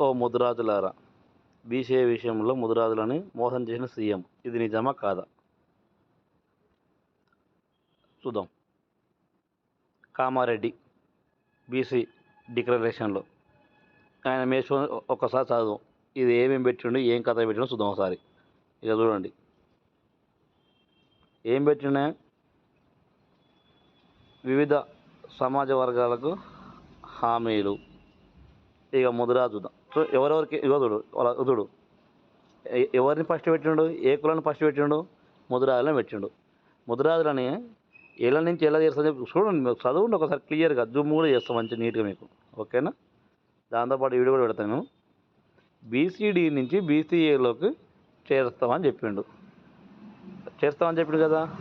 ఓ ముదురాజులారా BC విషయంలో ముదురాజులని మోసం చేసిన సీఎం. ఇది నిజమా కాదా? చూద్దాం. కామారెడ్డి బీసీ డిక్లరేషన్లో. ఆయన మేషో ఒక్కసారి చదువు. ఇది ఏమేమి పెట్టిండు ఏం కథ పెట్టిండో చూద్దాం ఒకసారి. ఇక చూడండి. ఏం పెట్టినా వివిధ సమాజ వర్గాలకు హామీలు. ఇక ముదిరా చూద్దాం సో ఎవరెవరికి యోధుడు చూడు వాళ్ళ ఎ- ఎవరిని ఫస్ట్ పెట్టిండు? ఏ కులాన్ని ఫస్ట్ పెట్టిండు? ముదురాజులను పెట్టిండు. ముదురాజులని ఇళ్ళ నుంచి ఎలా చేస్తుంది చూడండి మీకు చదవండి ఒకసారి క్లియర్గా జూమ్ కూడా చేస్తాం మంచి నీట్గా మీకు. ఓకేనా? దాంతోపాటు వీడియో కూడా పెడతాను బీసీడీ నుంచి బీసీఏలోకి చేరుస్తామని చెప్పిండు. చేస్తామని చెప్పిండు కదా?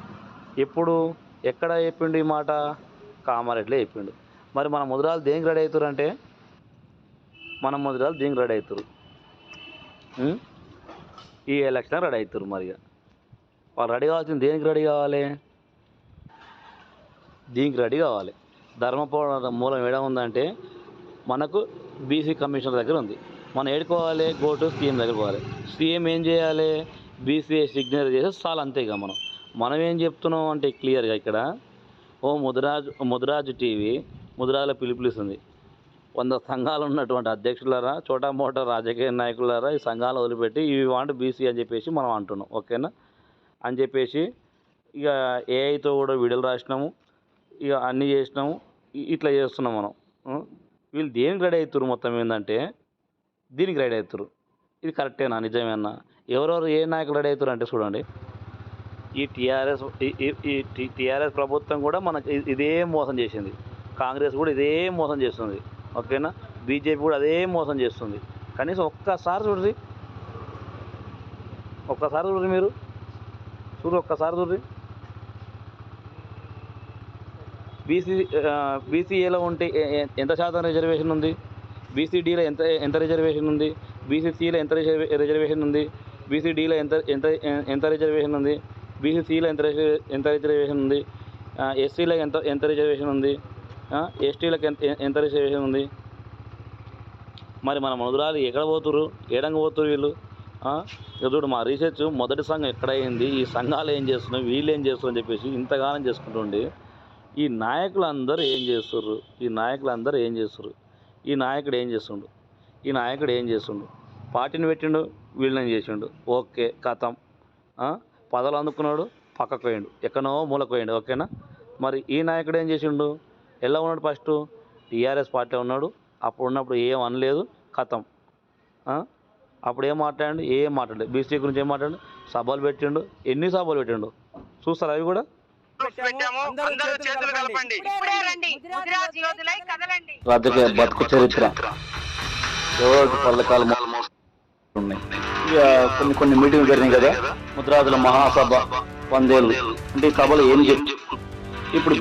ఎప్పుడు? ఎక్కడ చెప్పిండు ఈ మాట? కామారెడ్డిలో చెప్పిండు. మరి మన ముదురాలు దేనికి రెడీ అవుతారంటే మన ముదిరాలు దీనికి రెడీ అవుతారు ఈ ఎలక్షన్ రెడీ అవుతారు మరి వాళ్ళు రెడీ కావాల్సింది దేనికి రెడీ కావాలి? దీనికి రెడీ కావాలి. ధర్మపోవడం మూలం ఏడా ఉందంటే మనకు బీసీ కమిషనర్ దగ్గర ఉంది. మనం ఏడుకోవాలి గో టు సీఎం దగ్గర పోవాలి. సీఎం ఏం చేయాలి? బీసీ సిగ్నేచర్ చేస్తే చాలు అంతే మనం. మనం ఏం చెప్తున్నాం అంటే క్లియర్గా ఇక్కడ ఓ ముదిరాజు ముదిరాజు టీవీ ముదిరాజుల పిలుపులిస్తుంది వంద సంఘాలు ఉన్నటువంటి అధ్యక్షులారా చోటా మోటా రాజకీయ నాయకులారా ఈ సంఘాలు వదిలిపెట్టి ఇవి వాంట్ బీసీ అని చెప్పేసి మనం అంటున్నాం. ఓకేనా? అని చెప్పేసి ఇక ఏఐతో కూడా వీడియోలు రాసినాము. ఇక అన్నీ చేసినాము. ఇట్లా చేస్తున్నాం మనం. వీళ్ళు దేనికి రెడీ అవుతారు మొత్తం ఏంటంటే దీనికి రెడీ అవుతారు ఇది కరెక్టేనా? నిజమేనా? ఎవరెవరు ఏ నాయకులు రెడీ అవుతారు అంటే చూడండి. ఈ టీఆర్ఎస్ ఈ టీఆర్ఎస్ ప్రభుత్వం కూడా మనకి ఇదే మోసం చేసింది. కాంగ్రెస్ కూడా ఇదే మోసం చేస్తుంది. ఓకేనా? బీజేపీ కూడా అదే మోసం చేస్తుంది. కనీసం ఒక్కసారి చూడండి ఒక్కసారి చూడండి మీరు. చూడు ఒక్కసారి చూడండి బీసీ బీసీఏలో ఉంటే ఎంత శాతం రిజర్వేషన్ ఉంది? బీసీడీలో ఎంత ఎంత రిజర్వేషన్ ఉంది? బీసీసీలో ఎంత రిజర్వే- రిజర్వేషన్ ఉంది? బీసీడీలో ఎంత ఎంత ఎంత రిజర్వేషన్ ఉంది? బీసీసీలో ఎంత ఎంత రిజర్వేషన్ ఉంది? ఎస్సీలో ఎంత ఎంత రిజర్వేషన్ ఉంది? ఎస్టీలకు ఎంత ఎంత రిజర్వేషన్ ఉంది? మరి మన మనుదురాలు ఎక్కడ పోతురు ఏడంగా పోతురు వీళ్ళు? చూడు మా రీసెర్చ్ మొదటి సంఘం ఎక్కడైంది ఈ సంఘాలు ఏం చేస్తున్నాయి? వీళ్ళు ఏం చేస్తున్నారు అని చెప్పేసి ఇంతగానం చేసుకుంటుండి. ఈ నాయకులందరూ ఏం చేస్తుర్రు? ఈ నాయకులందరూ ఏం చేస్తుర్రు? ఈ నాయకుడు ఏం చేస్తుండు? ఈ నాయకుడు ఏం చేస్తుండు? పార్టీని పెట్టిండు వీళ్ళని చేసిండు. ఓకే కథం. పదలు పదవులు అందుకున్నాడు పక్కకు పోయిండు. ఎక్కడో మూలకు పోయిండు ఓకేనా? మరి ఈ నాయకుడు ఏం చేసిండు? ఎలా ఉన్నాడు ఫస్ట్? టీఆర్ఎస్ పార్టీ ఉన్నాడు. అప్పుడు ఉన్నప్పుడు ఏం అనలేదు. కథం? అప్పుడు ఏం మాట్లాడండి? ఏం మాట్లాడలేదు. బీసీ గురించి ఏం మాట్లాడు సభలు పెట్టిండు. ఎన్ని సభలు పెట్టిండు? చూస్తారా అవి కూడా? రాజకీయ బతుకు చరిత్ర. పల్లకాలు ఉన్నాయి? కొన్ని కొన్ని మీటింగ్లు జరిగినాయి కదా. ముద్రాజుల మహాసభ వందేళ్ళు. అంటే ఈ సభలో ఏం చెప్పు ఇప్పుడు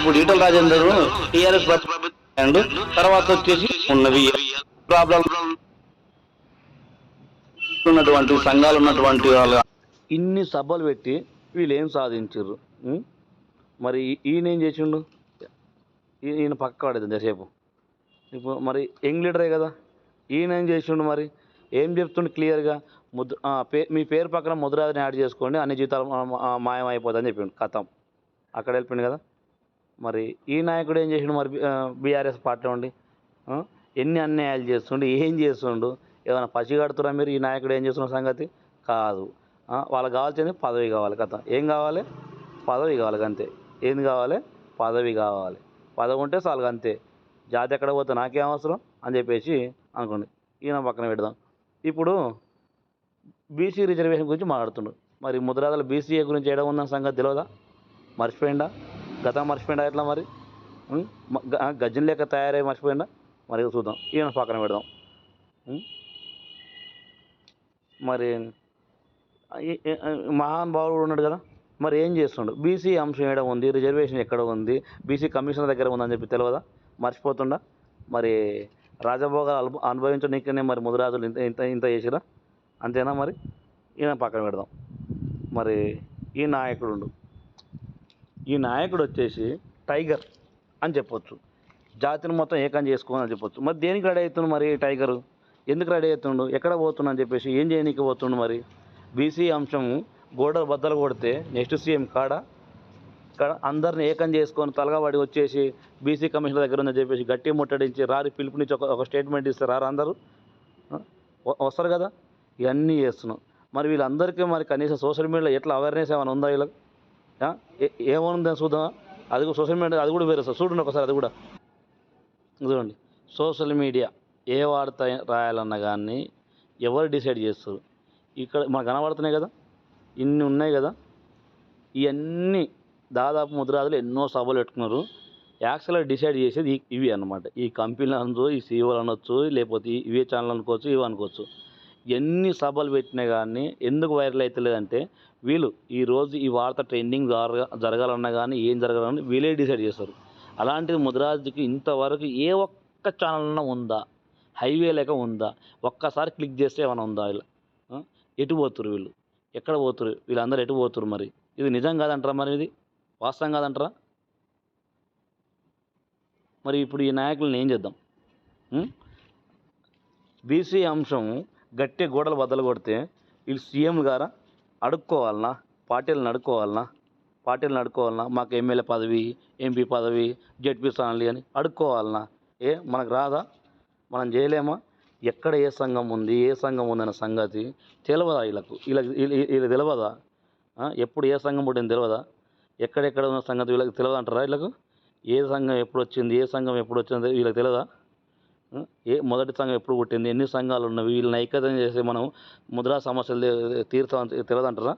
ఇప్పుడు ఈటల రాజేందర్ టీఆర్ఎస్ అండ్ తర్వాత వచ్చేసి ఉన్నవి. ప్రాబ్లం ఉన్నటువంటి సంఘాలు ఉన్నటువంటి వాళ్ళ ఇన్ని సభలు పెట్టి వీళ్ళు ఏం సాధించారు మరి ఈయన ఏం చేసిండు? ఈయన పక్క వాడేది ఎంతసేపు? ఇప్పుడు మరి యంగ్ లీడరే కదా. ఈయన ఏం చేసిండు మరి? ఏం చెప్తుండు క్లియర్గా? ముద్ర పే మీ పేరు పక్కన ముద్రాదని యాడ్ చేసుకోండి అన్ని జీతాలు మా- ఆ, చెప్పిండు కథం. అక్కడ వెళ్ళిపోయింది కదా. మరి ఈ నాయకుడు ఏం చేసిండు మరి బీఆర్ఎస్ పార్టీ ఉండి? ఎన్ని అన్యాయాలు చేస్తుండు ఏం చేస్తుండు? ఏమైనా పసి కడుతురా మీరు? ఈ నాయకుడు ఏం చేస్తున్న సంగతి? కాదు. వాళ్ళకి కావాల్సింది పదవి కావాలి కథ. ఏం కావాలి? పదవి కావాలి అంతే. ఏంది కావాలి? పదవి కావాలి. పదవి ఉంటే చాలు అంతే. జాతి ఎక్కడ పోతే నాకేం అవసరం అని చెప్పేసి అనుకోండి. ఈయన పక్కన పెడదాం. ఇప్పుడు బీసీ రిజర్వేషన్ గురించి మాట్లాడుతుండు. మరి ముద్రాదల బీసీఏ గురించి ఏడ ఉన్న సంగతి తెలియదా మర్చిపోయిందా గతం మర్చిపోయిండా ఎట్లా మరి? ఉం? లెక్క తయారై మర్చిపోయిందా మరి చూద్దాం. ఈయన పక్కన పెడదాం. మరి మహానుభావుడు ఉన్నాడు కదా? మరి ఏం చేస్తుండు? బీసీ అంశం ఏడ ఉంది? రిజర్వేషన్ ఎక్కడ ఉంది? బీసీ కమిషనర్ దగ్గర ఉందని చెప్పి తెలియదా మర్చిపోతుండా? మరి రాజభోగాలు అను- అనుభవించడానికనే మరి ముదిరాజులు ఇంత ఇంత ఇంత చేసిరా? అంతేనా మరి? ఈయన పక్కన పెడదాం. మరి ఈ నాయకుడు ఉండు. ఈ నాయకుడు వచ్చేసి టైగర్ అని చెప్పొచ్చు. జాతిని మొత్తం ఏకం చేసుకోవాలని చెప్పొచ్చు. మరి దేనికి రెడీ అవుతుండు మరి టైగరు? ఎందుకు రెడీ అవుతుండు ఎక్కడ పోతుండు అని చెప్పేసి ఏం చేయనీకి పోతుండు మరి? బీసీ అంశము గోడలు బద్దలు కొడితే నెక్స్ట్ సీఎం కాడ? అందరిని ఏకం చేసుకొని తలగబడి వచ్చేసి బీసీ కమిషన్ దగ్గర ఉందని చెప్పేసి గట్టి ముట్టడించి రారి పిలుపునిచ్చి ఒక ఒక స్టేట్మెంట్ ఇస్తే రారు అందరూ? వస్తారు కదా? ఇవన్నీ చేస్తున్నాం. మరి వీళ్ళందరికీ మరి కనీసం సోషల్ మీడియాలో ఎట్లా అవేర్నెస్ ఏమైనా ఉందా వీళ్ళకి? ఆ? చూద్దాం చూద్దామా? అది కూడా సోషల్ మీడియా అది కూడా వేరే సార్. చూడండి ఒకసారి అది కూడా. చూడండి సోషల్ మీడియా ఏ వార్త రాయాలన్నా కానీ ఎవరు డిసైడ్ చేస్తారు? ఇక్కడ మనకు కనబడుతున్నాయి కదా? ఇన్ని ఉన్నాయి కదా? ఇవన్నీ దాదాపు ముద్రాదులు ఎన్నో సభలు పెట్టుకున్నారు. యాక్చువల్గా డిసైడ్ చేసేది ఇవి అన్నమాట. ఈ కంపెనీలు అనొచ్చు ఈ సీఓలు అనొచ్చు లేకపోతే ఇవే ఛానల్ అనుకోవచ్చు ఇవి అనుకోవచ్చు. ఎన్ని సభలు పెట్టినా కానీ ఎందుకు వైరల్ అవుతలేదంటే వీళ్ళు ఈరోజు ఈ వార్త ట్రెండింగ్ జరగ జరగాలన్నా కానీ ఏం జరగాలన్నా వీళ్ళే డిసైడ్ చేస్తారు. అలాంటిది ముద్రాజుకి ఇంతవరకు ఏ ఒక్క ఛానల్న ఉందా? హైవే లేక ఉందా? ఒక్కసారి క్లిక్ చేస్తే ఏమైనా ఉందా? వీళ్ళు? ఎటు పోతురు వీళ్ళు? ఎక్కడ పోతురు వీళ్ళందరూ ఎటు పోతురు మరి? ఇది నిజం కాదంటారా మరి ఇది? వాస్తవం కాదంటారా? మరి ఇప్పుడు ఈ నాయకులను ఏం చేద్దాం? బీసీ అంశం గట్టి గోడలు బద్దలు కొడితే వీళ్ళు సీఎం గారా? అడుక్కోవాలనా? పార్టీలను అడుక్కోవాలనా? పార్టీలను అడుక్కోవాలనా? మాకు ఎమ్మెల్యే పదవి ఎంపీ పదవి జడ్పీ స్థానాలు అని అడుక్కోవాలనా? ఏ మనకు రాదా? మనం చేయలేమా? ఎక్కడ ఏ సంఘం ఉంది ఏ సంఘం ఉందన్న సంగతి తెలియదా వీళ్ళకు? వీళ్ళకి వీళ్ళు తెలియదా ఎప్పుడు ఏ సంఘం పుట్టింది తెలియదా ఎక్కడెక్కడ ఉన్న సంగతి వీళ్ళకి తెలియదు అంటారా వీళ్ళకు? ఏ సంఘం ఎప్పుడు వచ్చింది ఏ సంఘం ఎప్పుడు వచ్చింది వీళ్ళకి తెలియదా ఏ మొదటి సంఘం ఎప్పుడు పుట్టింది? ఎన్ని సంఘాలు ఉన్నవి? వీళ్ళని ఐక్యతం చేసి మనం ముద్రా సమస్యలు తీ- తెలియదంటారా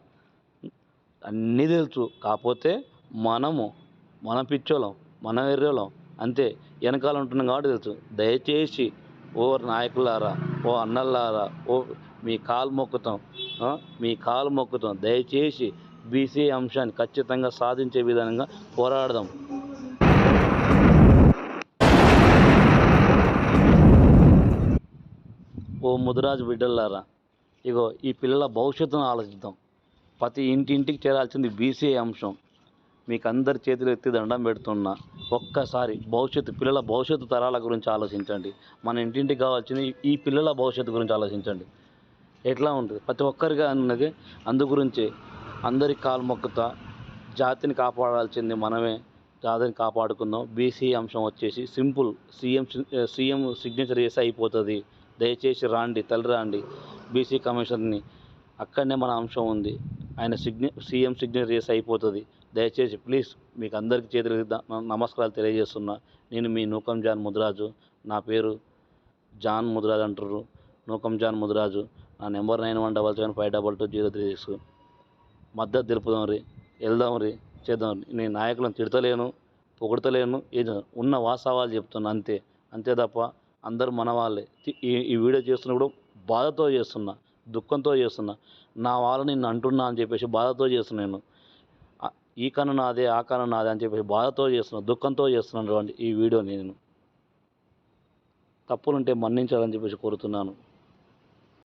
అన్నీ తెలుసు. కాకపోతే మనము మన పిచ్చోలం మన ఎర్రోళ్ళం అంతే. వెనకాల ఉంటున్నాం కాబట్టి తెలుసు. దయచేసి ఓ నాయకులారా ఓ అన్నల్లారా ఓ మీ కాలు మొక్కుతాం మీ కాలు మొక్కుతాం. దయచేసి బీసీ అంశాన్ని ఖచ్చితంగా సాధించే విధంగా పోరాడదాం. ఓ ముదిరాజు బిడ్డలారా ఇగో ఈ పిల్లల భవిష్యత్తును ఆలోచిద్దాం. ప్రతి ఇంటింటికి చేరాల్సింది బీసీ అంశం. మీకు అందరి చేతులు ఎత్తి దండం పెడుతున్నా. ఒక్కసారి భవిష్యత్తు పిల్లల భవిష్యత్తు తరాల గురించి ఆలోచించండి. మన ఇంటింటికి కావాల్సింది ఈ- ఈ పిల్లల భవిష్యత్తు గురించి ఆలోచించండి. ఎట్లా ఉంటుంది? ప్రతి ఒక్కరిగా అన్నది అందు గురించి. అందరి కాలు మొక్కుతా జాతిని కాపాడాల్సింది మనమే. జాతిని కాపాడుకుందాం. బీసీ అంశం వచ్చేసి సింపుల్. సీఎం సీఎం సిగ్నేచర్ చేసి అయిపోతుంది. దయచేసి రాండి తల్లి రాండి బీసీ కమిషన్ని అక్కడనే మన అంశం ఉంది. ఆయన సిగ్నే సీఎం సిగ్నేచర్ చేసి అయిపోతుంది. దయచేసి ప్లీజ్ మీకు అందరికీ చేతులు నమస్కారాలు తెలియజేస్తున్నా. నేను మీ నూకం జాన్ ముదిరాజు. నా పేరు జాన్ ముదిరాజు అంటారు నూకం జాన్ ముదిరాజు. నా number nine one double seven five double two zero three six. మద్దతు తెలుపుదాం రీ. వెళ్దాం రీ. చేద్దాం రీ. నేను నాయకులను తిడతలేను పొగడతలేను. ఏదో ఉన్న వాస్తవాలు చెప్తున్నా అంతే. అంతే తప్ప అందరూ మన వాళ్ళే ఈ ఈ వీడియో చేస్తున్నా కూడా బాధతో చేస్తున్నా దుఃఖంతో చేస్తున్నా నా వాళ్ళని నిన్ను అంటున్నా అని చెప్పేసి బాధతో చేస్తున్నా నేను. ఈ కన్ను నాదే ఆ కన్ను నాదే అని చెప్పేసి బాధతో చేస్తున్నా దుఃఖంతో చేస్తున్నాను ఈ వీడియోని నేను. తప్పులుంటే మన్నించాలని చెప్పేసి కోరుతున్నాను.